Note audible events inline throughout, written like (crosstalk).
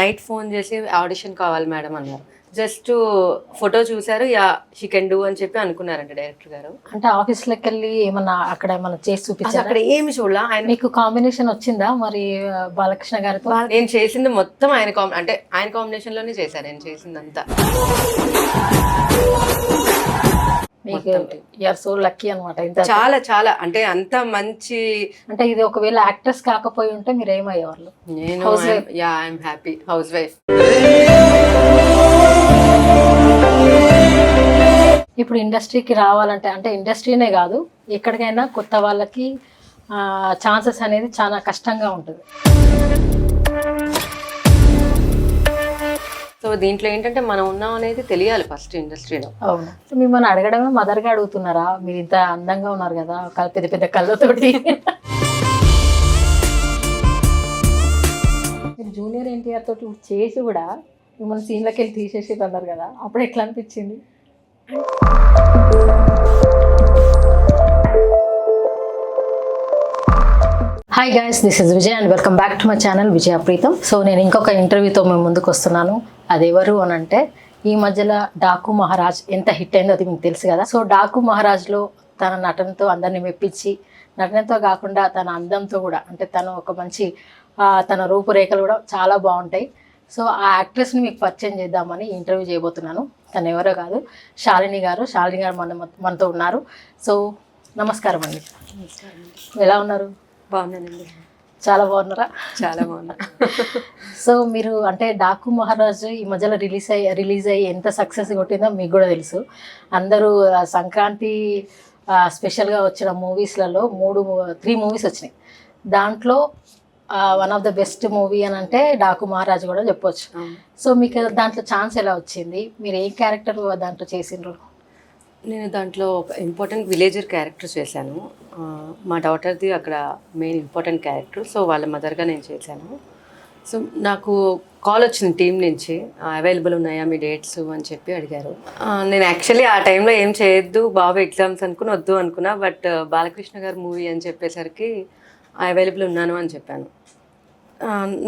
Night phone చేసి audition కావాలి madam అన్నారు. జస్ట్ ఫోటో చూశారు యా షీ కెన్ డూ అని చెప్పి అనుకున్నారంట డైరెక్టర్ గారు. అంటే ఆఫీస్లోకి వెళ్ళి ఏమన్నా అక్కడ ఏమన్నా చేసి చూపించారా? అక్కడ ఏమి చూడాల ఆయన మీకు కాంబినేషన్ వచ్చిందా మరి బాలకృష్ణ గారితో? నేను చేసింది మొత్తం ఆయన కాంబి అంటే ఆయన కాంబినేషన్లోనే చేశాను నేను చేసిందంతా. సో లక్కీ అనమాట చాలా చాలా. అంటే అంత మంచి అంటే ఇది ఒకవేళ యాక్ట్రెస్ కాకపోయి ఉంటే మీరు ఏమయ్యేవాళ్ళు నేను. Yeah I'm happy house wife ఇప్పుడు ఇండస్ట్రీకి రావాలంటే అంటే ఇండస్ట్రీనే కాదు ఎక్కడికైనా కొత్త వాళ్ళకి ఛాన్సెస్ అనేది చాలా కష్టంగా ఉంటుంది. సో దీంట్లో ఏంటంటే మనం ఉన్నాం అనేది తెలియాలి ఫస్ట్ ఇండస్ట్రీలో అవును. సో మిమ్మల్ని అడగడమే మదర్గా అడుగుతున్నారా? మీరు ఇంత అందంగా ఉన్నారు కదా పెద్ద పెద్ద కళ్ళతోటి. మీరు జూనియర్ ఎన్టీఆర్ తోటి చేసి కూడా మిమ్మల్ని సీన్లోకి వెళ్ళి తీసేసి అన్నారు కదా అప్పుడు ఎట్లా అనిపించింది? Hi guys this is Vijay and welcome back to my channel Vijaya Preetham so నేను ఇంకొక ఇంటర్వ్యూతో మేము ముందుకు వస్తున్నాను. అది ఎవరు అని అంటే ఈ మధ్యలో డాకు మహారాజ్ ఎంత హిట్ అయిందో అది మీకు తెలుసు కదా. సో డాకు మహారాజ్లో తన నటనతో అందరిని మెప్పించి నటనతో కాకుండా తన అందంతో కూడా అంటే తను ఒక మంచి తన రూపురేఖలు కూడా చాలా బాగుంటాయి. సో ఆ యాక్ట్రెస్ని మీకు పరిచయం చేద్దామని ఇంటర్వ్యూ చేయబోతున్నాను. తను ఎవరో కాదు శాలిని గారు. శాలిని గారు మన మనతో ఉన్నారు. సో నమస్కారం అండి ఎలా ఉన్నారు? బాగున్నానండి. చాలా బాగున్నారా? చాలా బాగున్నా. (laughs) సో మీరు అంటే డాకు మహారాజ్ ఈ మధ్యలో రిలీజ్ అయ్యి రిలీజ్ అయ్యి ఎంత సక్సెస్ కొట్టిందో మీకు కూడా తెలుసు. అందరూ సంక్రాంతి స్పెషల్గా వచ్చిన మూవీస్లలో మూడు త్రీ మూవీస్ వచ్చినాయి. దాంట్లో one of the best movie అని అంటే డాకు మహారాజ్ కూడా చెప్పొచ్చు. అవును. సో మీకు దాంట్లో ఛాన్స్ ఎలా వచ్చింది? మీరు ఏ క్యారెక్టర్ దాంట్లో చేసిండ్రు? నేను దాంట్లో ఒక ఇంపార్టెంట్ విలేజర్ క్యారెక్టర్ చేశాను. మా డాటర్ది అక్కడ మెయిన్ ఇంపార్టెంట్ క్యారెక్టర్ సో వాళ్ళ మదర్గా నేను చేశాను. సో నాకు కాల్ వచ్చింది టీం నుంచి అవైలబుల్ ఉన్నాయా మీ డేట్స్ అని చెప్పి అడిగారు. నేను యాక్చువల్లీ ఆ టైంలో ఏం చేయొద్దు బాబు ఎగ్జామ్స్ అనుకుని వద్దు అనుకున్నా బట్ బాలకృష్ణ గారు మూవీ అని చెప్పేసరికి అవైలబుల్ ఉన్నాను అని చెప్పాను.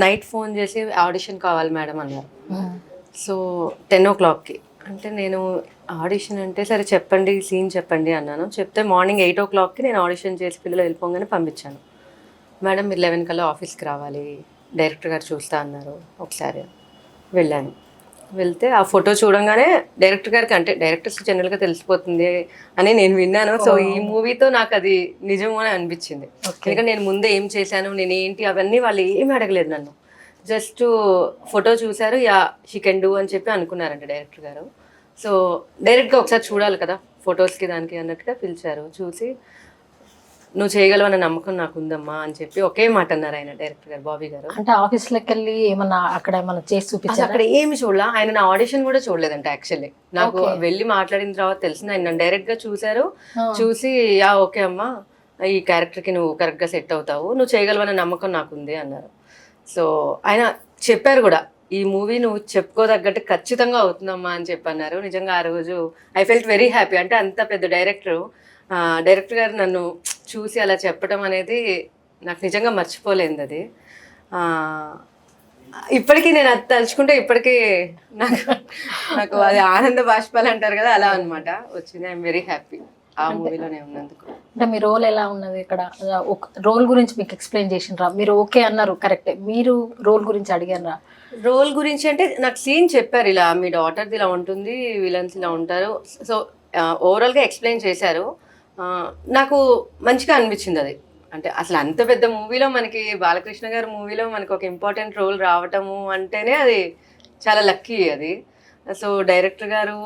నైట్ ఫోన్ చేసి ఆడిషన్ కావాలి మేడం అన్నారు. సో టెన్ ఓ క్లాక్కి అంటే నేను ఆడిషన్ అంటే సరే చెప్పండి సీన్ చెప్పండి అన్నాను. చెప్తే మార్నింగ్ ఎయిట్ ఓ క్లాక్కి నేను ఆడిషన్ చేసి పిల్లలు వెళ్ళిపోగానే పంపించాను. మేడం మీరు లెవెన్ కల్లా ఆఫీస్కి రావాలి. డైరెక్టర్ గారు చూస్తా అన్నారు ఒకసారి. వెళ్ళాను. వెళ్తే ఆ ఫోటో చూడంగానే డైరెక్టర్ గారికి అంటే డైరెక్టర్స్ జనరల్గా తెలిసిపోతుంది అని నేను విన్నాను. సో ఈ మూవీతో నాకు అది నిజం అని అనిపించింది ఎందుకంటే నేను ముందే ఏం చేశాను నేను ఏంటి అవన్నీ వాళ్ళు ఏమి అడగలేదు నన్ను. జస్ట్ ఫోటో చూశారు యా షీ కెన్ డూ అని చెప్పి అనుకున్నారంట డైరెక్టర్ గారు. సో డైరెక్ట్గా ఒకసారి చూడాలి కదా ఫొటోస్కి దానికి అన్నట్టుగా పిలిచారు. చూసి నువ్వు చేయగలవన్న నమ్మకం నాకు ఉందమ్మా అని చెప్పి ఒకే మాట అన్నారు ఆయన డైరెక్టర్ గారు బాబీ గారు. అంటే ఆఫీస్లోకి వెళ్ళి ఏమన్నా అక్కడ ఏమన్నా చేసి చూపించారా? అక్కడ ఏమి చూడలా. ఆయన నా ఆడిషన్ కూడా చూడలేదంట యాక్చువల్లీ నాకు వెళ్ళి మాట్లాడిన తర్వాత తెలిసింది ఆయన నన్ను డైరెక్ట్గా చూశారు. చూసి యా ఓకే అమ్మా. ఈ క్యారెక్టర్కి నువ్వు కరెక్ట్గా సెట్ అవుతావు. నువ్వు చేయగలవన్న నమ్మకం నాకు ఉంది అన్నారు. సో ఆయన చెప్పారు కూడా ఈ మూవీ నువ్వు చెప్పుకోదగ్గట్టు ఖచ్చితంగా అవుతుందమ్మా అని చెప్పి అన్నారు నిజంగా ఆ రోజు ఐ ఫెల్ట్ వెరీ హ్యాపీ. అంటే అంత పెద్ద డైరెక్టర్ డైరెక్టర్ గారు నన్ను చూసి అలా చెప్పడం అనేది నాకు నిజంగా మర్చిపోలేదు అది. ఇప్పటికీ నేను అది తలుచుకుంటే ఇప్పటికీ నాకు నాకు అది ఆనంద బాష్పాలు అంటారు కదా అలా అనమాట వచ్చింది. I'm very happy. ఆ మూవీలోనే ఉన్నందుకు. అంటే మీ రోల్ ఎలా ఉన్నది ఇక్కడ? ఒక రోల్ గురించి మీకు ఎక్స్ప్లెయిన్ చేసిండ్రా? మీరు ఓకే అన్నారు కరెక్టే మీరు రోల్ గురించి అడిగారా రోల్ గురించి అంటే నాకు సీన్ చెప్పారు ఇలా మీ డాటర్ది ఇలా ఉంటుంది విలన్స్ ఇలా ఉంటారు. సో ఓవరాల్గా ఎక్స్ప్లెయిన్ చేశారు. నాకు మంచిగా అనిపించింది అది. అంటే అసలు అంత పెద్ద మూవీలో మనకి బాలకృష్ణ గారి మూవీలో మనకి ఒక ఇంపార్టెంట్ రోల్ రావటము అంటేనే అది చాలా లక్కీ అది. సో డైరెక్టర్ గారు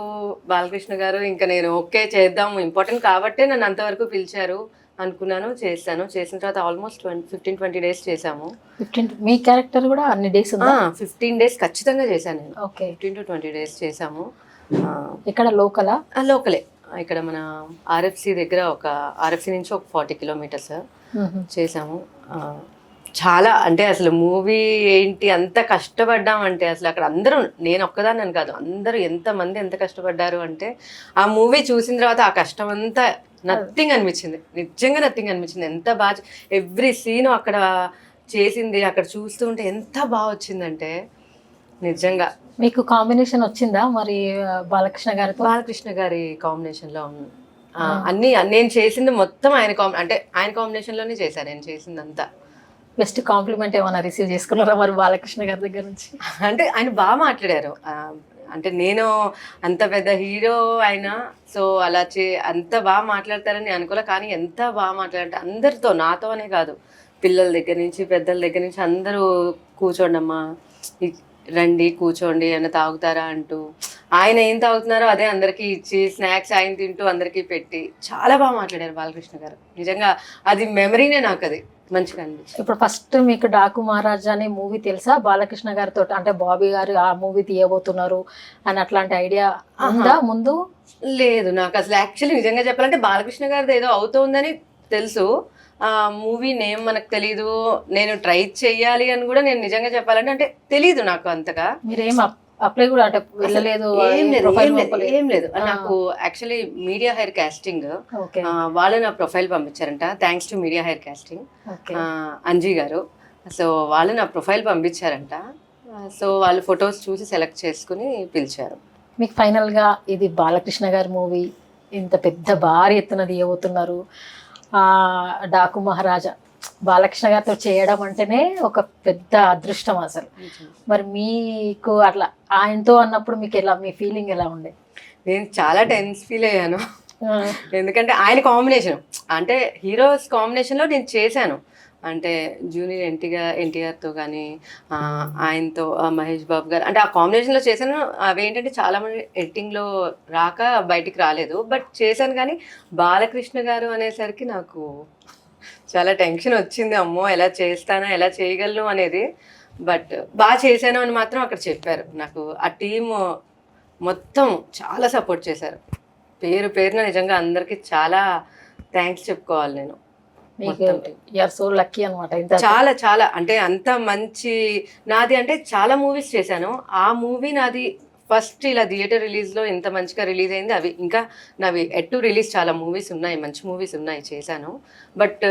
బాలకృష్ణ గారు ఇంకా నేను ఓకే చేద్దాం ఇంపార్టెంట్ కాబట్టే నన్ను అంతవరకు పిలిచారు అనుకున్నాను చేశాను. చేసిన తర్వాత almost twenty fifteen twenty days చేశాము. ఫిఫ్టీన్ మీ క్యారెక్టర్ కూడా అన్ని డేస్ ఫిఫ్టీన్ డేస్ ఖచ్చితంగా చేశాను నేను. Okay. Fifteen to twenty days చేసాము ఆ, ఇక్కడ లోకలా? లోకలే. ఇక్కడ మన ఆర్ఎఫ్సి దగ్గర ఒక ఆర్ఎఫ్సి నుంచి ఒక ఫార్టీ కిలోమీటర్స్ చేసాము ఆ, చాలా అంటే అసలు మూవీ ఏంటి అంత కష్టపడ్డామంటే అసలు అక్కడ అందరూ నేను ఒక్కదాన్ని కాదు అందరూ ఎంతమంది ఎంత కష్టపడ్డారు అంటే ఆ మూవీ చూసిన తర్వాత ఆ కష్టం అంతా నథింగ్ అనిపించింది. నిజంగా నథింగ్ అనిపించింది. ఎంత బాగా ఎవ్రీ సీన్ అక్కడ చేసింది అక్కడ చూస్తుంటే ఎంత బాగా వచ్చిందంటే నిజంగా. మీకు కాంబినేషన్ వచ్చిందా? మరి బాలకృష్ణ గారితో? బాలకృష్ణ గారి కాంబినేషన్లో ఉంది ఆ, అన్ని నేను చేసింది మొత్తం ఆయన కాంబి అంటే ఆయన కాంబినేషన్లోనే చేశాను నేను చేసింది అంతా బెస్ట్ కాంప్లిమెంట్ ఏమైనా రిసీవ్ చేసుకున్నారా మరి బాలకృష్ణ గారి దగ్గర నుంచి? అంటే ఆయన బాగా మాట్లాడారు. అంటే నేను అంత పెద్ద హీరో అయినా సో అలా చే అంత బాగా మాట్లాడతారని అనుకోలే కానీ ఎంత బాగా మాట్లాడారంటే అందరితో నాతో అనే కాదు. పిల్లల దగ్గర నుంచి పెద్దల దగ్గర నుంచి అందరూ కూర్చోండమ్మా రండి కూర్చోండి అని తాగుతారా అంటూ. ఆయన ఏం తాగుతున్నారో అదే అందరికీ ఇచ్చి స్నాక్స్ ఆయన తింటూ అందరికీ పెట్టి చాలా బాగా మాట్లాడారు బాలకృష్ణ గారు. నిజంగా అది మెమరీనే నాకు అది. మంచిగా అనిపించింది. ఇప్పుడు ఫస్ట్ మీకు డాకు మహారాజా అనే మూవీ తెలుసా? బాలకృష్ణ గారితో అంటే బాబీ గారు ఆ మూవీ తీయబోతున్నారు అని అట్లాంటి ఐడియా ఉందా ముందు? లేదు నాకు అసలు యాక్చువల్లీ నిజంగా చెప్పాలంటే బాలకృష్ణ గారిది ఏదో అవుతోందని తెలుసు. ఆ మూవీ నేమ్ మనకు తెలీదు. నేను ట్రై చెయ్యాలి అని కూడా నేను నిజంగా చెప్పాలంటే అంటే తెలీదు నాకు అంతగా. మీరేం అప్లై కూడా అంటే వెళ్ళలేదు ఏం లేదు ఏం లేదు, నాకు యాక్చువల్లీ మీడియా హైర్ కాస్టింగ్ వాళ్ళు నా profile పంపించారంట. Thanks to media hire casting Anji garu. So వాళ్ళు నా ప్రొఫైల్ పంపించారంట. సో వాళ్ళు ఫొటోస్ చూసి సెలెక్ట్ చేసుకుని పిలిచారు. మీకు ఫైనల్గా ఇది బాలకృష్ణ గారి మూవీ ఇంత పెద్ద భారీ ఎత్తున తీయబోతున్నారు. ఆ డాకు మహారాజా. బాలకృష్ణ గారితో చేయడం అంటేనే ఒక పెద్ద అదృష్టం అసలు. మరి మీకు అట్లా ఆయనతో అన్నప్పుడు మీకు ఎలా మీ ఫీలింగ్ ఎలా ఉండే? నేను చాలా టెన్స్ ఫీల్ అయ్యాను. ఎందుకంటే ఆయన కాంబినేషన్ అంటే హీరోస్ కాంబినేషన్లో నేను చేశాను. అంటే జూనియర్ ఎన్టీఆర్ ఎన్టీఆర్తో కానీ ఆయనతో మహేష్ బాబు గారు అంటే ఆ కాంబినేషన్లో చేశాను. అవి ఏంటంటే చాలామంది ఎడిటింగ్లో రాక బయటికి రాలేదు. బట్ చేశాను కానీ బాలకృష్ణ గారు అనేసరికి నాకు చాలా టెన్షన్ వచ్చింది అమ్మో ఎలా చేస్తానా ఎలా చేయగలను అనేది. బట్ బాగా చేశాను అని మాత్రం అక్కడ చెప్పారు. నాకు ఆ టీమ్ మొత్తం చాలా సపోర్ట్ చేశారు. పేరు పేరున నిజంగా అందరికీ చాలా థ్యాంక్స్ చెప్పుకోవాలి నేను. సో లక్కీ అనమాట చాలా చాలా. అంటే అంత మంచి నాది అంటే చాలా మూవీస్ చేశాను. ఆ మూవీ నాది ఫస్ట్ ఇలా థియేటర్ రిలీజ్లో ఎంత మంచిగా రిలీజ్ అయింది. అవి ఇంకా నావి ఎట్ టు రిలీజ్ చాలా మూవీస్ ఉన్నాయి మంచి మూవీస్ ఉన్నాయి చేశాను. బట్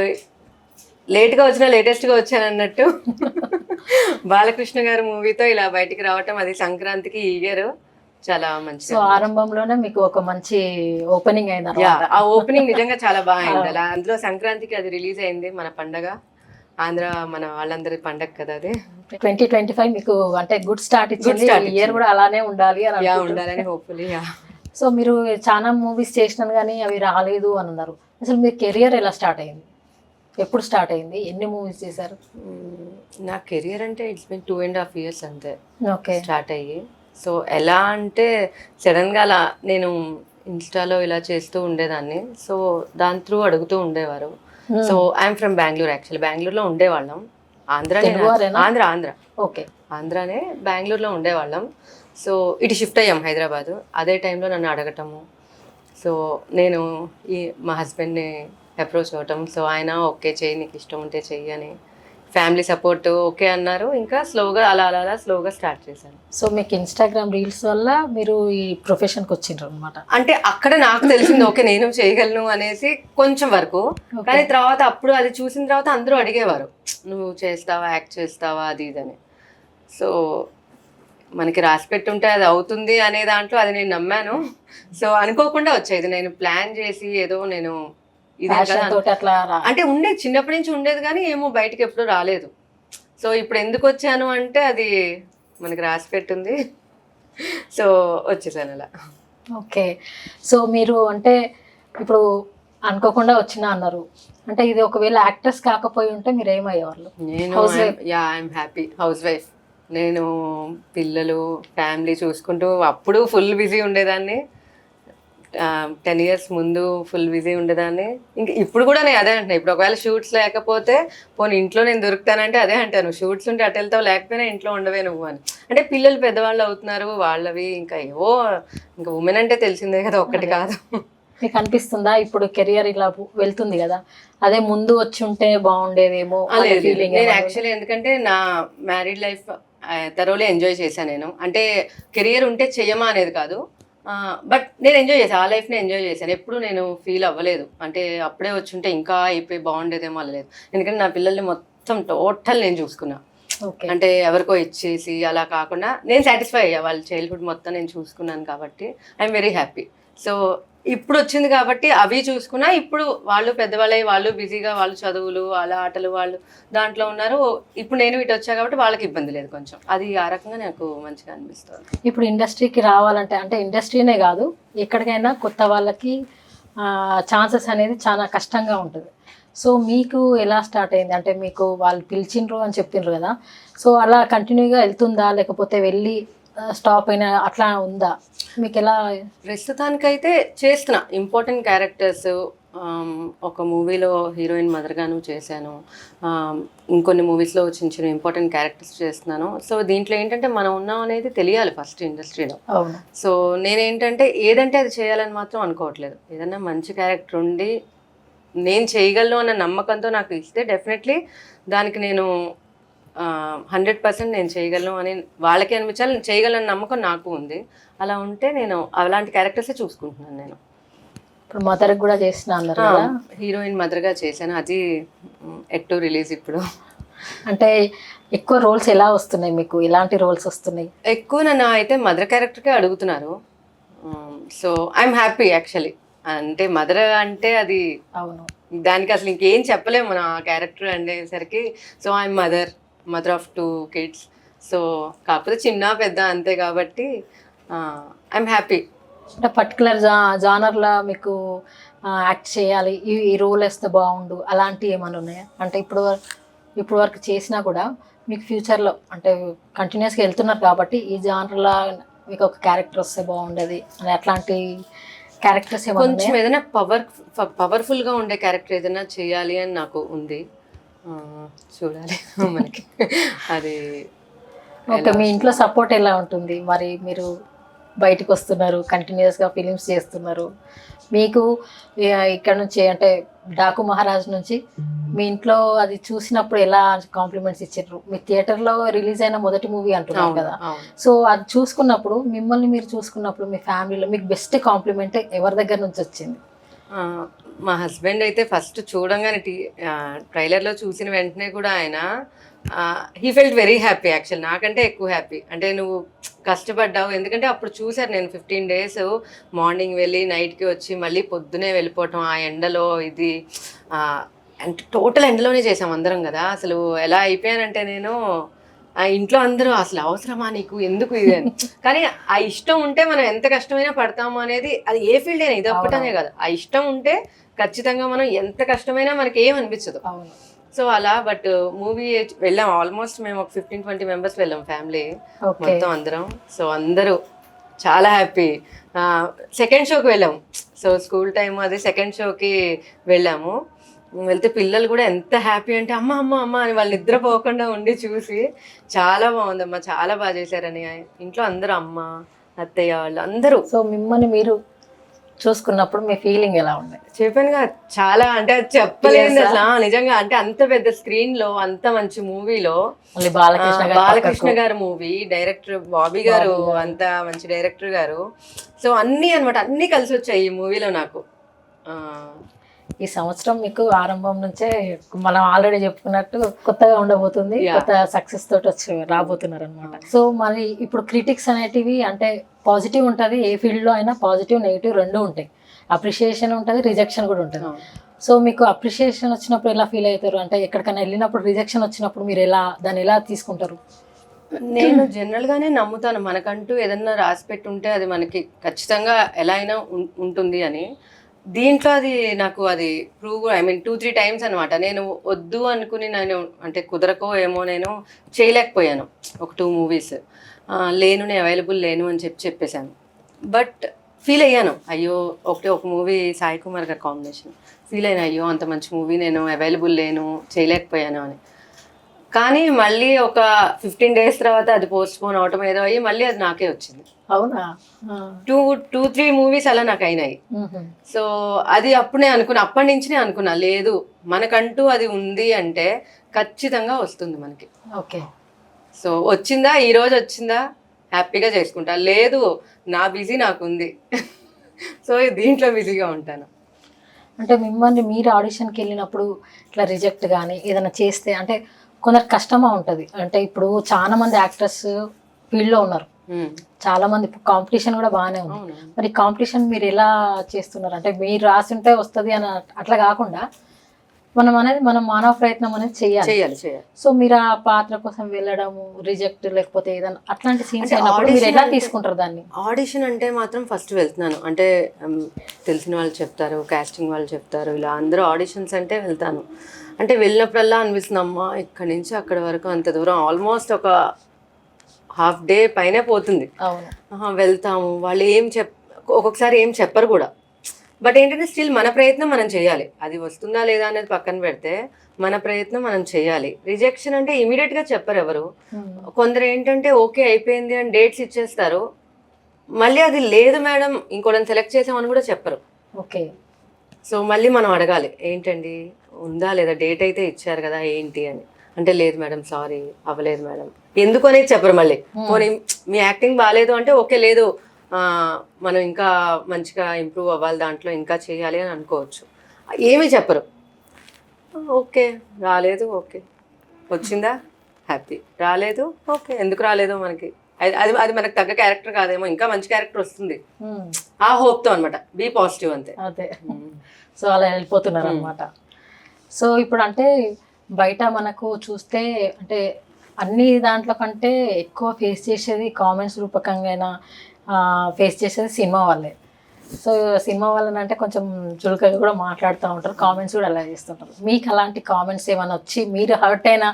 లేట్గా వచ్చిన లేటెస్ట్గా వచ్చాను అన్నట్టు. బాలకృష్ణ గారి మూవీతో ఇలా బయటికి రావటం అది సంక్రాంతికి ఈ ఇయర్ చాలా మంచి సో ఆరంభంలోనే మీకు ఒక మంచి ఓపెనింగ్ అయింది ఆ ఓపెనింగ్ నిజంగా చాలా బాగా అయింది అలా. అందులో సంక్రాంతికి అది రిలీజ్ అయింది మన పండగ. ఆంధ్ర మన వాళ్ళందరి పండగ కదా అది. ట్వంటీ ట్వంటీ ఫైవ్ మీకు అంటే గుడ్ స్టార్ట్ ఇచ్చింది. ఇయర్ కూడా అలానే ఉండాలి అని. ఉండాలని హోప్ఫుల్లీ సో మీరు చాలా మూవీస్ చేసినాను కానీ అవి రాలేదు అని అన్నారు. అసలు మీ కెరియర్ ఎలా స్టార్ట్ అయింది? ఎప్పుడు స్టార్ట్ అయింది? ఎన్ని మూవీస్ చేశారు. నా కెరియర్ అంటే it's been two and half years అంతే. ఓకే. స్టార్ట్ అయ్యి. సో ఎలా అంటే సడన్గా అలా నేను ఇన్స్టాలో ఇలా చేస్తూ ఉండేదాన్ని. సో దాని త్రూ అడుగుతూ ఉండేవారు. So I'm from Bengaluru actually. బెంగళూరులో ఉండేవాళ్ళం. ఆంధ్ర? ఆంధ్ర ఆంధ్ర. ఓకే. ఆంధ్రానే బెంగళూరులో ఉండేవాళ్ళం. సో ఇటు షిఫ్ట్ అయ్యాం హైదరాబాద్. అదే టైంలో నన్ను అడగటము. సో నేను ఈ మా హస్బెండ్ని అప్రోచ్ అవ్వటం. సో ఆయన ఓకే చెయ్యి నీకు ఇష్టం ఉంటే చెయ్యి అని ఫ్యామిలీ సపోర్ట్ ఓకే అన్నారు. ఇంకా స్లోగా అలా అలా అలా స్లోగా స్టార్ట్ చేశాను. సో మీకు ఇన్స్టాగ్రామ్ రీల్స్ వల్ల మీరు ఈ ప్రొఫెషన్కి వచ్చిండ్రు అనమాట అంటే అక్కడ నాకు తెలిసింది ఓకే నేను చేయగలను అనేసి కొంచెం వరకు. కానీ తర్వాత అప్పుడు అది చూసిన తర్వాత అందరూ అడిగేవారు. నువ్వు చేస్తావా యాక్ట్ చేస్తావా అది ఇది అని. సో మనకి రాసి పెట్టుంటే అది అవుతుంది అనే దాంట్లో అది నేను నమ్మాను. సో అనుకోకుండా వచ్చేది. నేను ప్లాన్ చేసి ఏదో నేను అంటే ఉండేది చిన్నప్పటి నుంచి ఉండేది కానీ ఏమో బయటకి ఎప్పుడూ రాలేదు. సో ఇప్పుడు ఎందుకు వచ్చాను అంటే అది మనకి రాసి పెట్టుంది. సో వచ్చేసాను అలా. ఓకే. సో మీరు అంటే ఇప్పుడు అనుకోకుండా వచ్చిన అన్నారు. అంటే ఇది ఒకవేళ యాక్టర్స్ కాకపోయి ఉంటే మీరు ఏమయ్యేవాళ్ళు? నేను. Yeah I'm happy. House wife నేను పిల్లలు ఫ్యామిలీ చూసుకుంటూ అప్పుడు ఫుల్ బిజీ ఉండేదాన్ని. టెన్ ఇయర్స్ ముందు ఫుల్ బిజీ ఉండేదాన్ని. ఇంక ఇప్పుడు కూడా నేను అదే అంటున్నా. ఇప్పుడు ఒకవేళ షూట్స్ లేకపోతే పోనీ ఇంట్లో నేను దొరుకుతానంటే అదే అంటాను. షూట్స్ ఉంటే అటు వెళ్తావు లేకపోయినా ఇంట్లో ఉండవే నువ్వు అని. అంటే పిల్లలు పెద్దవాళ్ళు అవుతున్నారు వాళ్ళవి ఇంకా ఏవో ఇంకా ఉమెన్ అంటే తెలిసిందే కదా ఒక్కటి కాదు. మీకు అనిపిస్తుందా? ఇప్పుడు కెరియర్ ఇలా వెళ్తుంది కదా. అదే ముందు వచ్చి ఉంటే బాగుండేదేమో. ఫీలింగ్ నేను యాక్చువల్లీ ఎందుకంటే నా మ్యారీడ్ లైఫ్ తరోలే ఎంజాయ్ చేశాను నేను. అంటే కెరియర్ ఉంటే చెయ్యమా అనేది కాదు. బట్ నేను ఎంజాయ్ చేశాను. ఆ లైఫ్ని ఎంజాయ్ చేశాను. ఎప్పుడు నేను ఫీల్ అవ్వలేదు. అంటే అప్పుడే వచ్చి ఉంటే ఇంకా అయిపోయి బాగుండేదేమో అనలేదు ఎందుకంటే నా పిల్లల్ని మొత్తం టోటల్ నేను చూసుకున్నా. ఓకే అంటే ఎవరికో ఇచ్చేసి అలా కాకుండా నేను సాటిస్ఫై అయ్యా. వాళ్ళ చైల్డ్హుడ్ మొత్తం నేను చూసుకున్నాను కాబట్టి. ఐఎమ్ వెరీ హ్యాపీ సో ఇప్పుడు వచ్చింది కాబట్టి అవి చూసుకున్నా ఇప్పుడు వాళ్ళు పెద్దవాళ్ళై వాళ్ళు బిజీగా వాళ్ళు చదువులు వాళ్ళ ఆటలు వాళ్ళు దాంట్లో ఉన్నారు. ఇప్పుడు నేను ఇటు వచ్చా కాబట్టి వాళ్ళకి ఇబ్బంది లేదు కొంచెం. అది ఆ రకంగా నాకు మంచిగా అనిపిస్తుంది. ఇప్పుడు ఇండస్ట్రీకి రావాలంటే అంటే ఇండస్ట్రీనే కాదు ఎక్కడికైనా కొత్త వాళ్ళకి ఛాన్సెస్ అనేది చాలా కష్టంగా ఉంటుంది. సో మీకు ఎలా స్టార్ట్ అయింది? అంటే మీకు వాళ్ళు పిలిచిండ్రు అని చెప్పిండ్రు కదా. సో అలా కంటిన్యూగా వెళ్తుందా? లేకపోతే వెళ్ళి స్టాప్ అయినా అట్లా ఉందా? మీకు ఎలా ప్రస్తుతానికైతే చేస్తున్నా. ఇంపార్టెంట్ క్యారెక్టర్స్ ఒక మూవీలో హీరోయిన్ మదర్గాను చేశాను. ఇంకొన్ని మూవీస్లో చిన్న చిన్న ఇంపార్టెంట్ క్యారెక్టర్స్ చేస్తున్నాను. సో దీంట్లో ఏంటంటే మనం ఉన్నాం అనేది తెలియాలి ఫస్ట్ ఇండస్ట్రీలో. సో నేనేంటంటే ఏదంటే అది చేయాలని మాత్రం అనుకోవట్లేదు. ఏదన్నా మంచి క్యారెక్టర్ ఉండి నేను చేయగలను అన్న నమ్మకంతో నాకు ఇస్తే డెఫినెట్లీ దానికి నేను హండ్రెడ్ పర్సెంట్ నేను చేయగలను అని వాళ్ళకి అనిపించాలి. నేను చేయగలను నమ్మకం నాకు ఉంది. అలా ఉంటే నేను అలాంటి క్యారెక్టర్సే చూసుకుంటున్నాను నేను. ఇప్పుడు మదర్కి కూడా చేసిన హీరోయిన్ మదర్గా చేశాను. అది ఎట్టు రిలీజ్ ఇప్పుడు? అంటే ఎక్కువ రోల్స్ ఎలా వస్తున్నాయి మీకు? ఎలాంటి రోల్స్ వస్తున్నాయి? ఎక్కువ నన్ను అయితే మదర్ క్యారెక్టర్కే అడుగుతున్నారు. సో ఐఎమ్ హ్యాపీ యాక్చువల్లీ అంటే మదర్ అంటే అది అవును. దానికి అసలు ఇంకేం చెప్పలేము మనం ఆ క్యారెక్టర్ అనేసరికి. So I'm mother mother of two kids so కాకపోతే చిన్న పెద్ద అంతే కాబట్టి ఐఎమ్ హ్యాపీ అంటే పర్టికులర్ జా జానర్లా మీకు యాక్ట్ చేయాలి. ఈ ఈ రోల్ వేస్తే బాగుండు. అలాంటివి ఏమైనా ఉన్నాయా? అంటే ఇప్పుడు ఇప్పుడు వరకు చేసినా కూడా మీకు ఫ్యూచర్లో అంటే కంటిన్యూస్గా వెళ్తున్నారు కాబట్టి ఈ జానర్లా మీకు ఒక క్యారెక్టర్ వస్తే బాగుండేది. అని అట్లాంటి క్యారెక్టర్స్ ఏమైనా కొంచెం? ఏదైనా పవర్ పవర్ఫుల్గా ఉండే క్యారెక్టర్ ఏదైనా చేయాలి అని నాకు ఉంది. చూడాలి. (laughs) మనకి అది ఓకే మీ ఇంట్లో సపోర్ట్ ఎలా ఉంటుంది? మరి మీరు బయటకు వస్తున్నారు కంటిన్యూస్గా ఫిలిమ్స్ చేస్తున్నారు. మీకు ఇక్కడ నుంచి అంటే డాకు మహారాజ్ నుంచి మీ ఇంట్లో అది చూసినప్పుడు ఎలా కాంప్లిమెంట్స్ ఇచ్చారు? మీ థియేటర్లో రిలీజ్ అయిన మొదటి మూవీ అంటున్నారు కదా. సో అది చూసుకున్నప్పుడు మిమ్మల్ని మీరు చూసుకున్నప్పుడు మీ ఫ్యామిలీలో మీకు బెస్ట్ కాంప్లిమెంట్ ఎవరి దగ్గర నుంచి వచ్చింది? మా హస్బెండ్ అయితే ఫస్ట్ చూడంగానే టీ ట్రైలర్లో చూసిన వెంటనే కూడా ఆయన he felt very happy actual నాకంటే ఎక్కువ హ్యాపీ అంటే నువ్వు కష్టపడ్డావు. ఎందుకంటే అప్పుడు చూశారు నేను ఫిఫ్టీన్ డేస్ మార్నింగ్ వెళ్ళి నైట్కి వచ్చి మళ్ళీ పొద్దునే వెళ్ళిపోవటం ఆ ఎండలో ఇది అంటే టోటల్ ఎండలోనే చేసాం అందరం కదా. అసలు ఎలా అయిపోయానంటే నేను ఇంట్లో అందరూ అసలు అవసరమా నీకు? ఎందుకు ఇది అని. కానీ ఆ ఇష్టం ఉంటే మనం ఎంత కష్టమైనా పడతాము అనేది అది ఏ ఫీల్డ్ అయినా ఇది ఒక్కటనే కాదు. ఆ ఇష్టం ఉంటే ఖచ్చితంగా మనం ఎంత కష్టమైనా మనకి ఏం అనిపించదు. సో అలా బట్ మూవీ వెళ్ళాం. ఆల్మోస్ట్ మేము ఒక ఫిఫ్టీన్ ట్వంటీ మెంబర్స్ వెళ్ళాం ఫ్యామిలీ మొత్తం అందరం. సో అందరూ చాలా హ్యాపీ. సెకండ్ షోకి వెళ్ళాము సో స్కూల్ టైం అది సెకండ్ షోకి వెళ్ళాము. వెళ్తే పిల్లలు కూడా ఎంత హ్యాపీ అంటే అమ్మ అమ్మ అమ్మ అని వాళ్ళు నిద్రపోకుండా ఉండి చూసి చాలా బాగుందమ్మా చాలా బాగా చేశారని. ఇంట్లో అందరూ అమ్మ అత్తయ్య వాళ్ళు అందరూ. సో మిమ్మల్ని మీరు చూసుకున్నప్పుడు మీ ఫీలింగ్ ఎలా ఉంది? చెప్పానుగా చాలా అంటే చెప్పలేదు అసలు. నిజంగా అంటే అంత పెద్ద స్క్రీన్లో అంత మంచి మూవీలో బాలకృష్ణ గారి బాలకృష్ణ గారు మూవీ డైరెక్టర్ బాబీ గారు. అంత మంచి డైరెక్టర్ గారు. సో అన్ని అన్నమాట అన్ని కలిసి వచ్చాయి ఈ మూవీలో నాకు. ఆ, ఈ సంవత్సరం మీకు ఆరంభం నుంచే మనం ఆల్రెడీ చెప్పుకున్నట్టు కొత్తగా ఉండబోతుంది. కొత్త సక్సెస్ తోటి వచ్చి రాబోతున్నారు అనమాట సో మరి ఇప్పుడు క్రిటిక్స్ అనేటివి అంటే పాజిటివ్ ఉంటుంది. ఏ ఫీల్డ్లో అయినా పాజిటివ్ నెగిటివ్ రెండు ఉంటాయి. అప్రిషియేషన్ ఉంటుంది రిజెక్షన్ కూడా ఉంటుంది. సో మీకు అప్రిషియేషన్ వచ్చినప్పుడు ఎలా ఫీల్ అవుతారు? అంటే ఎక్కడికైనా వెళ్ళినప్పుడు రిజెక్షన్ వచ్చినప్పుడు మీరు ఎలా దాన్ని ఎలా తీసుకుంటారు? నేను జనరల్ గానే నమ్ముతాను. మనకంటూ ఏదన్నా రాసి పెట్టి ఉంటే అది మనకి ఖచ్చితంగా ఎలా అయినా ఉంటుంది అని. దీంట్లో అది నాకు అది prove I mean two three times అనమాట నేను వద్దు అనుకుని నేను అంటే కుదరకో ఏమో నేను చేయలేకపోయాను. ఒక టూ మూవీస్ లేను నేను అవైలబుల్ లేను అని చెప్పి చెప్పేశాను. బట్ ఫీల్ అయ్యాను. అయ్యో ఒకటి ఒక మూవీ సాయి కుమార్ గారి కాంబినేషన్ ఫీల్ అయినా అయ్యో అంత మంచి మూవీ నేను అవైలబుల్ లేను చేయలేకపోయాను అని. కానీ మళ్ళీ ఒక ఫిఫ్టీన్ డేస్ తర్వాత అది పోస్ట్పోన్ అవటం ఏదో అయ్యి మళ్ళీ అది నాకే వచ్చింది. అవునా. టూ టూ త్రీ మూవీస్ అలా నాకు అయినాయి. సో అది అప్పుడే అనుకున్నా అప్పటి నుంచి నేను అనుకున్నా లేదు మనకంటూ అది ఉంది అంటే ఖచ్చితంగా వస్తుంది మనకి. ఓకే. సో వచ్చిందా? ఈ రోజు వచ్చిందా? హ్యాపీగా చేసుకుంటా. లేదు నా బిజీ నాకు ఉంది. (laughs) సో దీంట్లో బిజీగా ఉంటాను. అంటే మిమ్మల్ని మీరు ఆడిషన్కి వెళ్ళినప్పుడు ఇట్లా రిజెక్ట్ కానీ ఏదైనా చేస్తే అంటే కొందరు కష్టమా ఉంటుంది. అంటే ఇప్పుడు చాలా మంది యాక్టర్స్ ఫీల్డ్లో ఉన్నారు. చాలా మంది కాంపిటీషన్ కూడా బాగానే ఉంది. మరి కాంపిటీషన్ మీరు ఎలా చేస్తున్నారు? అంటే మీరు రాసింటే వస్తుంది అని అట్లా కాకుండా మనం అనేది మనం మానవ ప్రయత్నం అనేది చేయాలి. చేయాలి చేయాలి. సో మీరు ఆ పాత్ర కోసం వెళ్ళడము రిజెక్ట్ లేకపోతే ఏదైనా అట్లాంటి సీన్స్ అయినప్పుడు మీరు ఎలా తీసుకుంటారు దాన్ని? ఆడిషన్ అంటే మాత్రం ఫస్ట్ వెళ్తున్నాను. అంటే తెలిసిన వాళ్ళు చెప్తారు కాస్టింగ్ వాళ్ళు చెప్తారు ఇలా అందరూ ఆడిషన్స్ అంటే వెళ్తాను. అంటే వెళ్ళినప్పుడల్లా అనిపిస్తుంది అమ్మా ఇక్కడి నుంచి అక్కడి వరకు అంత దూరం. ఆల్మోస్ట్ ఒక హాఫ్ డే పైనే పోతుంది. వెళ్తాము. వాళ్ళు ఏం చెప్ ఒక్కొక్కసారి ఏం చెప్పరు కూడా. బట్ ఏంటంటే స్టిల్ మన ప్రయత్నం మనం చేయాలి. అది వస్తుందా లేదా అనేది పక్కన పెడితే మన ప్రయత్నం మనం చేయాలి. రిజెక్షన్ అంటే ఇమీడియట్గా చెప్పరు ఎవరు. కొందరు ఏంటంటే ఓకే అయిపోయింది అని డేట్స్ ఇచ్చేస్తారు. మళ్ళీ అది లేదు మేడం ఇంకోళ్ళని సెలెక్ట్ చేసామని కూడా చెప్పరు. ఓకే. సో మళ్ళీ మనం అడగాలి. ఏంటండి? ఉందా లేదా? డేట్ అయితే ఇచ్చారు కదా ఏంటి అని. అంటే లేదు మేడం సారీ అవ్వలేదు మేడం. ఎందుకు అనేది చెప్పరు మళ్ళీ. పోనీ మీ యాక్టింగ్ బాగాలేదు అంటే ఓకే లేదు. మనం ఇంకా మంచిగా ఇంప్రూవ్ అవ్వాలి దాంట్లో ఇంకా చేయాలి అని అనుకోవచ్చు. ఏమీ చెప్పరు. ఓకే రాలేదు ఓకే. వచ్చిందా? హ్యాపీ. రాలేదు ఓకే. ఎందుకు రాలేదు మనకి? అది అది అది మనకు తగ్గ క్యారెక్టర్ కాదేమో ఇంకా మంచి క్యారెక్టర్ వస్తుంది. ఆ హోప్తో అనమాట బీ పాజిటివ్ అంతే. అదే. సో అలా వెళ్ళిపోతున్నారు అనమాట సో ఇప్పుడు అంటే బయట మనకు చూస్తే అంటే అన్ని దాంట్లో కంటే ఎక్కువ ఫేస్ చేసేది కామెంట్స్ రూపకంగా ఫేస్ చేసేది సినిమా వాళ్ళే. సో సినిమా వాళ్ళని అంటే కొంచెం చులకగా కూడా మాట్లాడుతూ ఉంటారు కామెంట్స్ కూడా అలా చేస్తుంటారు. మీకు అలాంటి కామెంట్స్ ఏమైనా వచ్చి మీరు హర్ట్ అయిన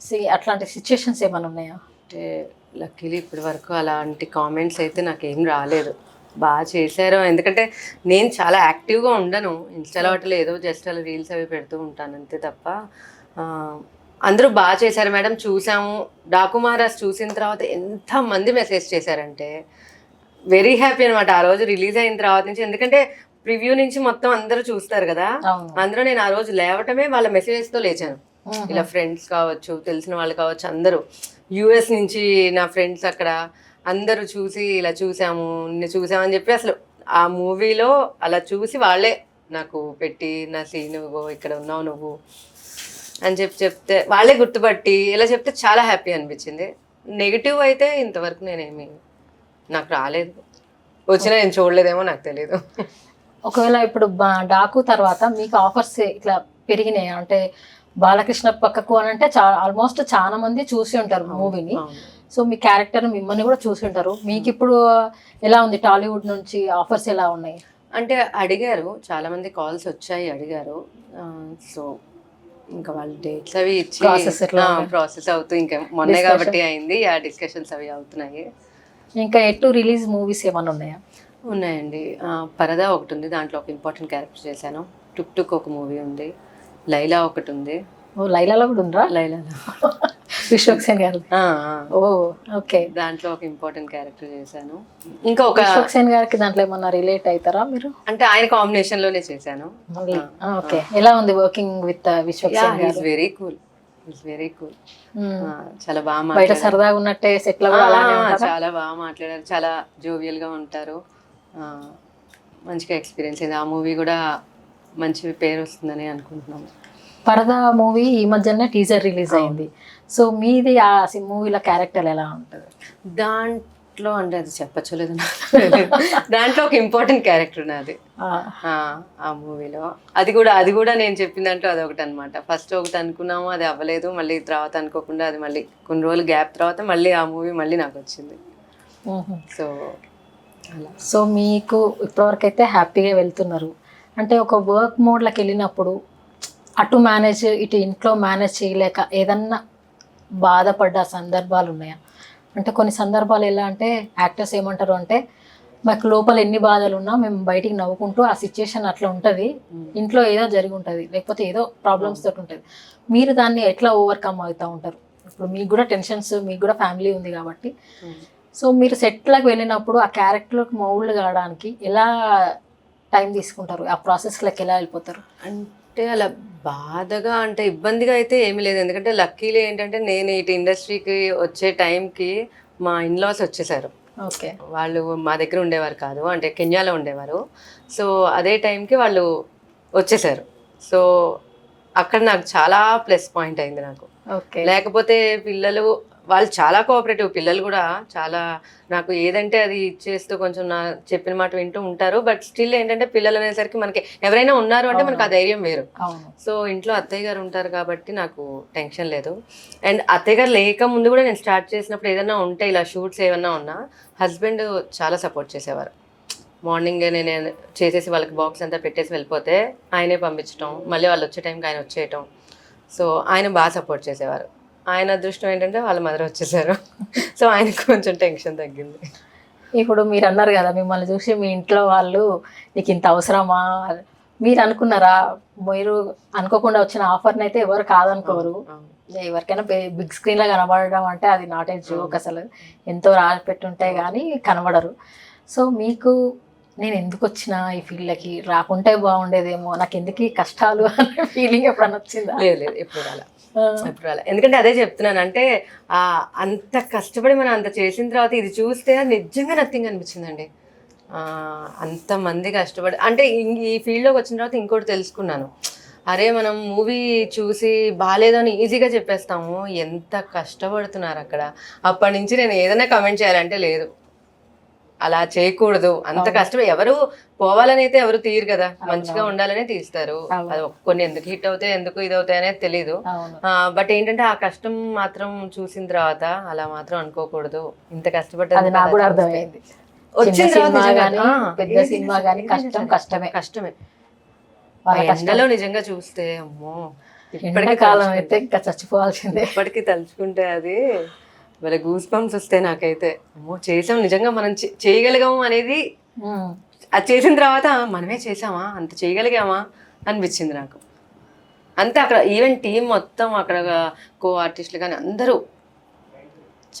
సి- అట్లాంటి సిచ్యుయేషన్స్ ఏమైనా ఉన్నాయా? అంటే లక్కీలీ ఇప్పటి వరకు అలాంటి కామెంట్స్ అయితే నాకేం రాలేదు. బాగా చేశారు. ఎందుకంటే నేను చాలా యాక్టివ్గా ఉండను. ఇన్స్టాలో వాటిలో ఏదో జస్ట్ అలా రీల్స్ అవి పెడుతూ ఉంటాను అంతే తప్ప అందరూ బాగా చేశారు మేడం చూసాము. డాకు మహారాజ్ చూసిన తర్వాత ఎంతమంది మెసేజ్ చేశారంటే వెరీ హ్యాపీ అనమాట ఆ రోజు రిలీజ్ అయిన తర్వాత నుంచి ఎందుకంటే ప్రివ్యూ నుంచి మొత్తం అందరూ చూస్తారు కదా. అందులో నేను ఆ రోజు లేవటమే వాళ్ళ మెసేజెస్తో లేచాను. ఇలా ఫ్రెండ్స్ కావచ్చు తెలిసిన వాళ్ళు కావచ్చు అందరూ. యుఎస్ నుంచి నా ఫ్రెండ్స్ అక్కడ అందరూ చూసి ఇలా చూసాము నిన్ను చూసామని చెప్పి అసలు ఆ మూవీలో అలా చూసి వాళ్ళే నాకు పెట్టి నా సీన్ ఇక్కడ ఉన్నావు నువ్వు. అని చెప్పి చెప్తే వాళ్ళే గుర్తుపట్టి ఇలా చెప్తే చాలా హ్యాపీ అనిపించింది. నెగిటివ్ అయితే ఇంతవరకు నేనేమి నాకు రాలేదు. వచ్చినా నేను చూడలేదేమో నాకు తెలియదు ఒకవేళ ఇప్పుడు డాకు తర్వాత మీకు ఆఫర్స్ ఇట్లా పెరిగినాయి? అంటే బాలకృష్ణ పక్కకు అని అంటే చా ఆల్మోస్ట్ చాలా మంది చూసి ఉంటారు మూవీని. సో మీ క్యారెక్టర్ మిమ్మల్ని కూడా చూసి ఉంటారు. మీకు ఇప్పుడు ఎలా ఉంది టాలీవుడ్ నుంచి ఆఫర్స్ ఎలా ఉన్నాయి? అంటే అడిగారు చాలా మంది కాల్స్ వచ్చాయి అడిగారు. సో ఇంకా వాళ్ళు డేట్స్ అవి ఇచ్చి? ప్రాసెస్ అవుతూ ఇంకా మొన్నే కాబట్టి అయింది. ఆ డిస్కషన్స్ అవి అవుతున్నాయి. ఇంకా ఎటు రిలీజ్ మూవీస్ ఏమైనా ఉన్నాయా? ఉన్నాయండి. పరదా ఒకటి ఉంది. దాంట్లో ఒక ఇంపార్టెంట్ క్యారెక్టర్ చేశాను. టుక్ టుక్ ఒక మూవీ ఉంది. లైలా ఒకటి ఉంది. ఓ లైలాలో కూడా ఉందా? లైలాలో. విశ్వక్సేన్ గారు. ఆ, ఆ. Oh okay. దాంట్లో ఒక ఇంపార్టెంట్ క్యారెక్టర్ చేశాను. ఇంకా ఒక విశ్వక్సేన్ గారికి దాంట్లో ఏమన్నా రిలేట్ అవుతారా మీరు? అంటే ఆయన కాంబినేషన్లోనే చేశాను. ఓకే. ఎలా ఉంది working with Vishwaksen garu? Very cool very cool. చాలా బాగా బయట. సరదాగా ఉన్నట్టే సెట్ చాలా బాగా మాట్లాడారు. చాలా జోవియల్గా ఉంటారు. మంచిగా ఎక్స్పీరియన్స్ అయింది. ఆ మూవీ కూడా మంచి పేరు వస్తుందని అనుకుంటున్నాము. పరదా మూవీ ఈ మధ్యనే టీజర్ రిలీజ్ అయింది. సో మీది ఆ మూవీలో క్యారెక్టర్ ఎలా ఉంటుంది? దాంట్లో అంటే అది చెప్పచ్చో లేదో. నాకు తెలియదు. (laughs) దాంట్లో ఒక ఇంపార్టెంట్ క్యారెక్టర్ నాది ఆ, మూవీలో. అది కూడా అది కూడా నేను చెప్పిన దాంట్లో అదొకటి అనమాట ఫస్ట్ ఒకటి అనుకున్నాము అది అవ్వలేదు మళ్ళీ తర్వాత అనుకోకుండా అది మళ్ళీ కొన్ని రోజులు గ్యాప్ తర్వాత మళ్ళీ ఆ మూవీ మళ్ళీ నాకు వచ్చింది. సో అలా. సో మీకు ఇప్పటివరకు అయితే హ్యాపీగా వెళ్తున్నారు. అంటే ఒక వర్క్ మోడ్లోకి వెళ్ళినప్పుడు అటు మేనేజ్ ఇటు ఇంట్లో మేనేజ్ చేయలేక ఏదన్నా బాధపడ్డ సందర్భాలు ఉన్నాయా అంటే కొన్ని సందర్భాలు ఎలా అంటే యాక్టర్స్ ఏమంటారు అంటే మాకు లోపల ఎన్ని బాధలు ఉన్నా మేము బయటికి నవ్వుకుంటూ ఆ సిచ్యుయేషన్ అట్లా ఉంటుంది. ఇంట్లో ఏదో జరిగి ఉంటుంది లేకపోతే ఏదో ప్రాబ్లమ్స్ తోటి ఉంటుంది. మీరు దాన్ని ఎట్లా ఓవర్కమ్ అవుతూ ఉంటారు? ఇప్పుడు మీకు కూడా టెన్షన్స్ మీకు కూడా ఫ్యామిలీ ఉంది కాబట్టి. సో మీరు సెట్లకు వెళ్ళినప్పుడు ఆ క్యారెక్టర్కి మౌల్డ్ కావడానికి ఎలా టైం తీసుకుంటారు? ఆ ప్రాసెస్లోకి ఎలా వెళ్ళిపోతారు? అంటే అలా బాధగా అంటే ఇబ్బందిగా అయితే ఏమీ లేదు. ఎందుకంటే లక్కీలీ ఏంటంటే నేను ఇటు ఇండస్ట్రీకి వచ్చే టైంకి మా ఇన్లాస్ వచ్చేసారు. ఓకే. వాళ్ళు మా దగ్గర ఉండేవారు కాదు. అంటే కెన్యాలో ఉండేవారు. సో అదే టైంకి వాళ్ళు వచ్చేసారు. సో అక్కడ నాకు చాలా ప్లస్ పాయింట్ అయింది నాకు. ఓకే. లేకపోతే పిల్లలు వాళ్ళు చాలా కోఆపరేటివ్ పిల్లలు కూడా చాలా నాకు ఏదంటే అది ఇచ్చేస్తూ కొంచెం నా చెప్పిన మాట వింటూ ఉంటారు. బట్ స్టిల్ ఏంటంటే పిల్లలు అనేసరికి మనకి ఎవరైనా ఉన్నారు అంటే మనకు ఆ ధైర్యం వేరు. సో ఇంట్లో అత్తయ్య గారు ఉంటారు కాబట్టి నాకు టెన్షన్ లేదు. అండ్ అత్తయ్య గారు లేక ముందు కూడా నేను స్టార్ట్ చేసినప్పుడు ఏదైనా ఉంటే ఇలా షూట్స్ ఏమన్నా ఉన్నా హస్బెండ్ చాలా సపోర్ట్ చేసేవారు. మార్నింగ్ నేను చేసేసి వాళ్ళకి బాక్స్ అంతా పెట్టేసి వెళ్ళిపోతే ఆయనే పంపించడం మళ్ళీ వాళ్ళు వచ్చే టైంకి ఆయన వచ్చేయటం. సో ఆయన బాగా సపోర్ట్ చేసేవారు. ఆయన అదృష్టం ఏంటంటే వాళ్ళ మదర్ వచ్చేసారు. సో ఆయనకు కొంచెం టెన్షన్ తగ్గింది. ఇప్పుడు మీరు అన్నారు కదా మిమ్మల్ని చూసి మీ ఇంట్లో వాళ్ళు నీకు ఇంత అవసరమా? మీరు అనుకున్నారా? మీరు అనుకోకుండా వచ్చిన ఆఫర్ని అయితే ఎవరు కాదనుకోరు. ఎవరికైనా బిగ్ స్క్రీన్లో కనబడడం అంటే అది నాట్ ఏ జోక్ అసలు. ఎంతో రాసి పెట్టుంటే కానీ కనబడరు. సో మీకు నేను ఎందుకు వచ్చిన ఈ ఫీల్డ్కి రాకుంటే బాగుండేదేమో. నాకు ఎందుకు కష్టాలు అనే ఫీలింగ్ ఎప్పుడన్నా వచ్చిందా? లేదు లేదు ఎప్పుడు రాలా ఎప్పుడు ఎందుకంటే అదే చెప్తున్నాను అంటే ఆ అంత కష్టపడి మనం అంత చేసిన తర్వాత ఇది చూస్తే నిజంగా నథింగ్ అనిపించిందండి. అంతమంది కష్టపడి అంటే ఇం- ఈ ఫీల్డ్లోకి వచ్చిన తర్వాత ఇంకోటి తెలుసుకున్నాను. అరే మనం మూవీ చూసి బాగాలేదని ఈజీగా చెప్పేస్తాము. ఎంత కష్టపడుతున్నారు అక్కడ. అప్పటి నుంచి నేను ఏదైనా కమెంట్ చేయాలంటే లేదు. అలా చేయకూడదు. అంత కష్టం ఎవరు పోవాలని అయితే ఎవరు తీయరు కదా. మంచిగా ఉండాలనే తీస్తారు. అది కొన్ని ఎందుకు హిట్ అవుతాయి ఎందుకు ఇది అవుతాయి అనేది తెలియదు అవును. బట్ ఏంటంటే ఆ కష్టం మాత్రం చూసిన తర్వాత అలా మాత్రం అనుకోకూడదు. ఇంత కష్టపడ్డది అది నాకు కూడా అర్థమైంది. వచ్చిన తర్వాత పెద్ద సినిమా ఏదైనా కష్టం. కష్టమే. కష్టమే. ఎండలో నిజంగా చూస్తే అమ్మో ఇప్పటికీ ఎండాకాలం అయితే ఇంకా చచ్చిపోవాల్సిందే. ఇప్పటికీ తలుచుకుంటే అది వాళ్ళ గూస్ బంప్స్ వస్తాయి నాకైతే అమ్మో చేసాం నిజంగా మనం చేయగలిగాము అనేది. అది చేసిన తర్వాత మనమే చేసామా? అంత చేయగలిగామా? అనిపించింది నాకు. అంతే అక్కడ ఈవెన్ టీం మొత్తం అక్కడ కో ఆర్టిస్టులు కానీ అందరూ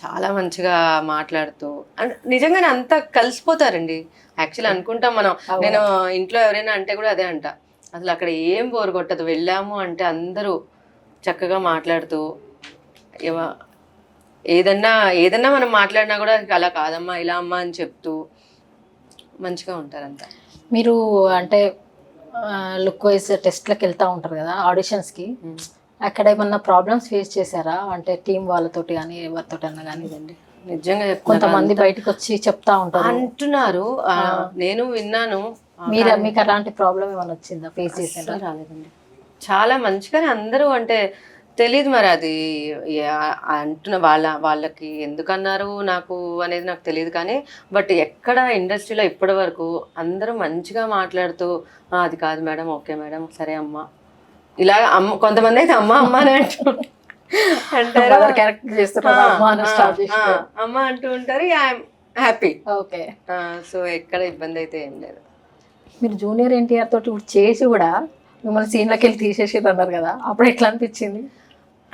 చాలా మంచిగా మాట్లాడుతూ అండ్ నిజంగానే అంతా కలిసిపోతారండి. యాక్చువల్లీ అనుకుంటాం మనం. నేను ఇంట్లో ఎవరైనా అంటే కూడా అదే అంట. అసలు అక్కడ ఏం బోరు కొట్టదు. వెళ్ళాము అంటే అందరూ చక్కగా మాట్లాడుతూ ఏదన్నా ఏదన్నా మనం మాట్లాడినా కూడా అలా కాదమ్మా ఇలా అమ్మా అని చెప్తూ మంచిగా ఉంటారంతా మీరు అంటే లుక్ వైజ్ టెస్ట్లకు వెళ్తా ఉంటారు కదా ఆడిషన్స్కి. అక్కడ ఏమన్నా ప్రాబ్లమ్స్ ఫేస్ చేశారా? అంటే టీం వాళ్ళతోటి కానీ ఎవరితోటి అన్నా కానీ ఇదండి. నిజంగా కొంతమంది బయటకు వచ్చి చెప్తా ఉంటారు. అంటున్నారు. నేను విన్నాను. మీరు మీకు అలాంటి ప్రాబ్లం ఏమైనా వచ్చిందా? ఫేస్ చేసారా రాలేదండి. చాలా మంచిగానే అందరూ అంటే తెలియదు మరి అది. అంటున్న వాళ్ళ వాళ్ళకి ఎందుకన్నారు నాకు అనేది నాకు తెలియదు కానీ బట్ ఎక్కడ ఇండస్ట్రీలో ఇప్పటి వరకు అందరూ మంచిగా మాట్లాడుతూ "ఆ, అది కాదు మేడం ఓకే మేడం సరే అమ్మ. ఇలా అమ్మ కొంతమంది అయితే అమ్మ అమ్మ అని అంటూ అంటారు. అమ్మా అంటూ ఉంటారు. హ్యాపీ. ఓకే. సో ఎక్కడ ఇబ్బంది అయితే ఏం లేదు. మీరు జూనియర్ ఎన్టీఆర్ తోటి ఇప్పుడు చేసి కూడా మిమ్మల్ని సీన్లోకి వెళ్ళి తీసేసి అన్నారు కదా. అప్పుడు ఎట్లా అనిపించింది?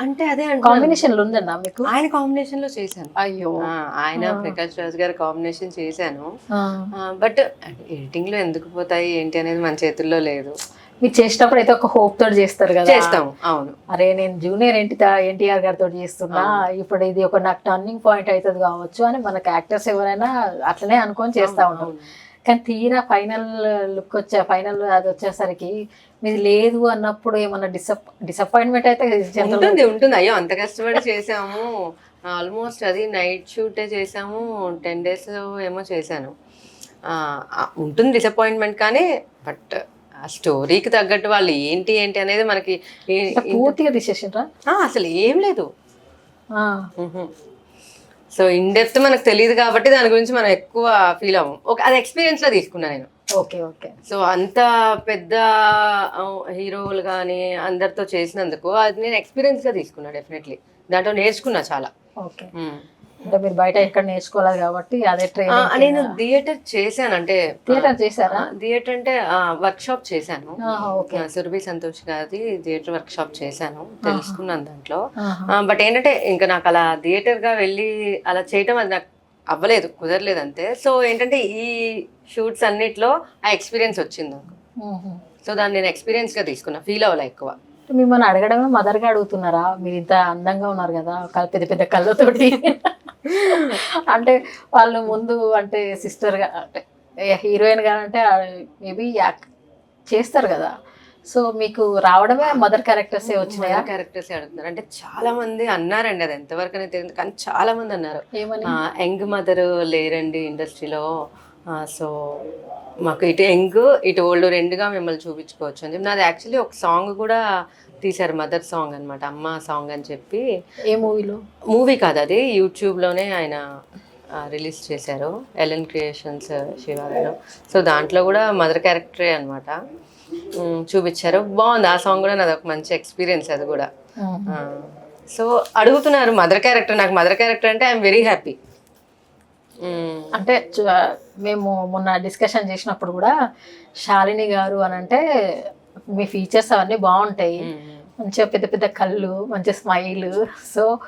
అంటే అదే అంటే కాంబినేషన్లు ఉందన్నా మీకు? ఆయన కాంబినేషన్లో చేశాను. అయ్యో. ఆయన ప్రకాష్ రాజ్ గారి కాంబినేషన్ చేశాను. బట్ ఎడిటింగ్లో ఎందుకు పోతాయి ఏంటి అనేది మన చేతుల్లో లేదు. మీరు చేసేటప్పుడు అయితే ఒక హోప్ తోటి చేస్తారు కదా. చేస్తాము అవును. అరే నేను జూనియర్ ఎన్టీ ఎన్టీఆర్ గారితో చేస్తున్నా ఇప్పుడు ఇది ఒక నాకు టర్నింగ్ పాయింట్ అవుతుంది కావచ్చు అని మనకు యాక్టర్స్ ఎవరైనా అట్లనే అనుకొని చేస్తా ఉంటారు. కానీ తీరా ఫైనల్ లుక్ వచ్చే ఫైనల్ అది వచ్చేసరికి మీది లేదు అన్నప్పుడు ఏమన్నా డిసప్ డిసప్పాయింట్మెంట్ అయితే ఉంటుంది ఉంటుంది. అయ్యో అంత కష్టపడి చేసాము ఆల్మోస్ట్ అది నైట్ షూటే చేసాము టెన్ డేస్ ఏమో చేశాను. ఉంటుంది డిసప్పాయింట్మెంట్ కానీ బట్ ఆ స్టోరీకి తగ్గట్టు వాళ్ళు ఏంటి ఏంటి అనేది మనకి పూర్తిగా తీసేసిండ్రా? అసలు ఏం లేదు. సో ఇన్ డెప్త్ మనకు తెలియదు కాబట్టి దాని గురించి మనం ఎక్కువ ఫీల్ అవ్వం. ఒక అది ఎక్స్పీరియన్స్లో తీసుకున్నా నేను. Okay okay. సో అంత పెద్ద హీరోలు కానీ అందరితో చేసినందుకు అది నేను ఎక్స్పీరియన్స్గా తీసుకున్నా డెఫినెట్లీ దాంట్లో నేర్చుకున్నా చాలా. ఓకే. అంటే మీరు బయట ఎక్కడ నేర్చుకోలేదు కాబట్టి అదే ఆ, ట్రైనింగ్ నేను థియేటర్ చేశాను అంటే థియేటర్ చేశారా? థియేటర్ అంటే వర్క్ షాప్ చేశాను. సురభి సంతోష్ గారి థియేటర్ వర్క్ షాప్ చేశాను తెలుసుకున్నాను దాంట్లో. బట్ ఏంటంటే ఇంకా నాకు అలా థియేటర్గా వెళ్ళి అలా చేయటం అది నాకు అవ్వలేదు కుదరలేదు అంతే. సో ఏంటంటే ఈ షూట్స్ అన్నిట్లో ఆ ఎక్స్పీరియన్స్ వచ్చింది. సో దాన్ని నేను ఎక్స్పీరియన్స్గా తీసుకున్నా ఫీల్ అవ్వలే ఎక్కువ. మిమ్మల్ని అడగడమే మదర్గా అడుగుతున్నారా? మీరు ఇంత అందంగా ఉన్నారు కదా పెద్ద పెద్ద కళ్ళతోటి. అంటే వాళ్ళు ముందు అంటే సిస్టర్గా అంటే హీరోయిన్గా అంటే మేబీ చేస్తారు కదా. సో మీకు రావడమే మదర్ క్యారెక్టర్స్ వచ్చినాయా? క్యారెక్టర్స్ అడుగుతున్నారు. అంటే చాలా మంది అన్నారండి అది ఎంతవరకు అనేది తెలియదు కానీ చాలా మంది అన్నారు. ఏమని? యంగ్ మదర్ లేరండి ఇండస్ట్రీలో. సో మాకు ఇటు యంగ్ ఇటు ఓల్డ్ రెండుగా మిమ్మల్ని చూపించుకోవచ్చు అని చెప్పి. నాది యాక్చువల్లీ ఒక సాంగ్ కూడా తీశారు మదర్ సాంగ్ అన్నమాట అమ్మ సాంగ్ అని చెప్పి. ఏ మూవీలో? మూవీ కాదు అది యూట్యూబ్లోనే ఆయన రిలీజ్ చేశారు ఎల్ఎన్ క్రియేషన్స్ శివాగారు సో దాంట్లో కూడా మదర్ క్యారెక్టరే అనమాట చూపించారు. బాగుంది ఆ సాంగ్ కూడా నాది ఒక మంచి ఎక్స్పీరియన్స్ అది కూడా. సో అడుగుతున్నారు మదర్ క్యారెక్టర్ నాకు మదర్ క్యారెక్టర్ అంటే ఐఎమ్ వెరీ హ్యాపీ. అంటే చు- మేము మొన్న డిస్కషన్ చేసినప్పుడు కూడా శాలిని గారు అని అంటే మీ ఫీచర్స్ అవన్నీ బాగుంటాయి. మంచిగా పెద్ద పెద్ద కళ్ళు మంచి స్మైల్ సో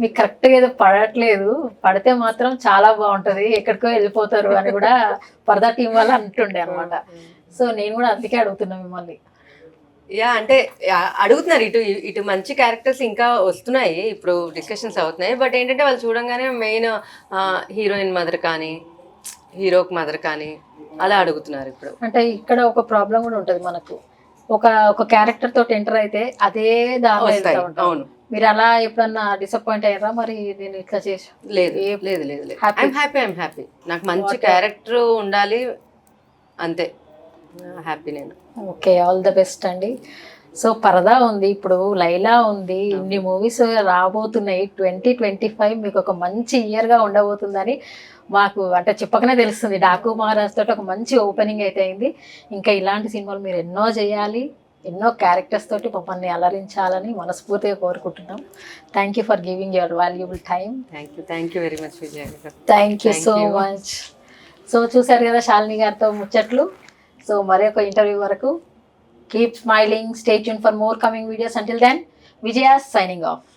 మీకు కరెక్ట్గా ఏదో పడట్లేదు. పడితే మాత్రం చాలా బాగుంటది. ఎక్కడికో వెళ్ళిపోతారు అని కూడా పరదా టీం వాళ్ళు అంటుండే అనమాట సో నేను కూడా అందుకే అడుగుతున్నా మిమ్మల్ని. యా అంటే అడుగుతున్నారు ఇటు ఇటు మంచి క్యారెక్టర్స్ ఇంకా వస్తున్నాయి. ఇప్పుడు డిస్కషన్స్ అవుతున్నాయి. బట్ ఏంటంటే వాళ్ళు చూడంగానే మెయిన్ హీరోయిన్ మదర్ కానీ హీరోకి మదర్ కానీ అలా అడుగుతున్నారు ఇప్పుడు. అంటే ఇక్కడ ఒక ప్రాబ్లం కూడా ఉంటది మనకు. ఒక ఒక క్యారెక్టర్ తోటి ఎంటర్ అయితే అదే ఉంటాం. అవును. మీరు అలా ఎప్పుడన్నా డిసప్పాయింట్ అయ్యారా? మరి నేను ఇట్లా చేసి లేదు లేదు లేదు లేదు. ఐఎమ్ హ్యాపీ ఐఎమ్ హ్యాపీ నాకు మంచి క్యారెక్టర్ ఉండాలి అంతే. హ్యాపీ నేను. ఓకే ఆల్ ద బెస్ట్ అండి. సో పరదా ఉంది. ఇప్పుడు లైలా ఉంది. ఇన్ని మూవీస్ రాబోతున్నాయి. ట్వంటీ ట్వంటీ ఫైవ్ మీకు ఒక మంచి ఇయర్గా ఉండబోతుందని మాకు అంటే చెప్పకనే తెలుస్తుంది. డాకు మహారాజ్ తోటి ఒక మంచి ఓపెనింగ్ అయితే అయింది. ఇంకా ఇలాంటి సినిమాలు మీరు ఎన్నో చేయాలి ఎన్నో క్యారెక్టర్స్ తోటి మమ్మల్ని అలరించాలని మనస్ఫూర్తిగా కోరుకుంటున్నాం. Thank you for giving your valuable time thank you thank you very much Vijay thank you so. Much so చూశారు కదా శాలిని గారితో ముచ్చట్లు? సో మరి ఒక ఇంటర్వ్యూ వరకు. Keep smiling stay for more coming videos until then Vijaya signing off